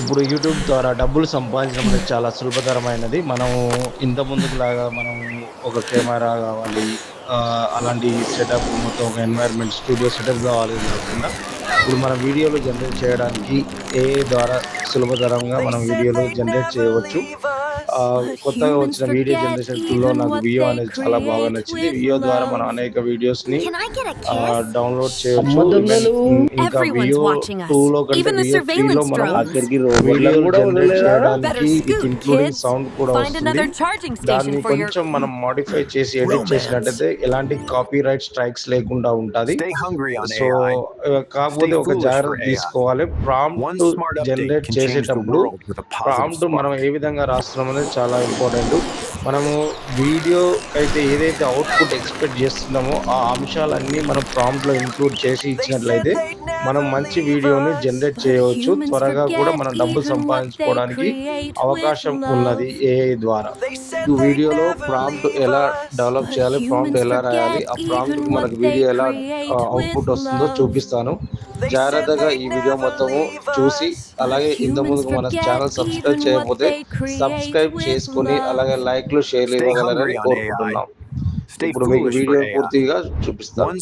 ఇప్పుడు యూట్యూబ్ ద్వారా డబ్బులు సంపాదించడం అనేది చాలా సులభతరమైనది. మనము ఇంత ముందుకులాగా మనం ఒక కెమెరా కావాలి. అలాంటి సెటప్ మొత్తం ఒక ఎన్వైర్న్‌మెంట్ స్టూడియో సెటప్ కావాలి కాకుండా ఇప్పుడు మన వీడియోలు జనరేట్ చేయడానికి ఏ ద్వారా సులభతరంగా మనం వీడియోలు జనరేట్ చేయవచ్చు. కొత్తగా వచ్చిన వీడియో జనరేషన్ టూల్‌లో నాకు వియో అనేది చాలా బాగా నచ్చింది. వియో ద్వారా మనం అనేక ఆహ్, kiss? డౌన్‌లోడ్ చేయొచ్చు. హ్మ్, ఇంకా వియో. 2లో కంటే Even the వియో 3లో surveillance మనం drones. ఆఖరికి రోబోట్లను వీడియోలు కూడా జనరేట్ వదిలేరా? Better చేయడానికి scoot, ఇంక్లూడింగ్ kids. సౌండ్ కూడా వస్తుంది. దాన్ని. కొంచెం మనం మోడిఫై చేసి ఎడిట్ చేసినట్టయితే ఎలాంటి కాపీరైట్ స్ట్రైక్స్ లేకుండా ఉంటది. సో కాకపోతే ఒక జాగ్రత్త. తీసుకోవాలి. ప్రాంప్ట్ update జనరేట్ చేసేటప్పుడు ప్రాంప్ట్ మనం. ఏ విధంగా రాస్తున్నాం అనేది చాలా ఇంపార్టెంట్. మనము వీడియో అయితే ఏదైతే అవుట్‌పుట్ ఎక్స్‌పెక్ట్ చేస్తున్నామో ఆ అంశాలన్నీ మనం ప్రాంప్ట్‌లో ఇంక్లూడ్ చేసి ఇచ్చినట్లయితే మనం మంచి వీడియోని జనరేట్ చేయవచ్చు. త్వరగా కూడా మనం డబ్బులు సంపాదించుకోవడానికి అవకాశం ఉన్నది ఏఐ ద్వారా. ఈ వీడియోలో ప్రాంప్ట్ ఎలా డెవలప్ చేయాలి, ప్రాంప్ట్ ఎలా రాయాలి, ఆ ప్రాంప్ట్‌కి మనకు వీడియో ఎలా అవుట్‌పుట్ వస్తుందో చూపిస్తాను. జాగ్రత్తగా ఈ వీడియో మొత్తము చూసి అలాగే ఇంతకుముందుకు మన ఛానల్ సబ్స్క్రైబ్ చేయకపోతే సబ్స్క్రైబ్ చేసుకొని అలాగే లైక్‌లు, షేర్‌లు ఇవ్వగలరని. కోరుకుంటున్నాం. ఇప్పుడు మీకు వీడియో. పూర్తిగా చూపిస్తాను.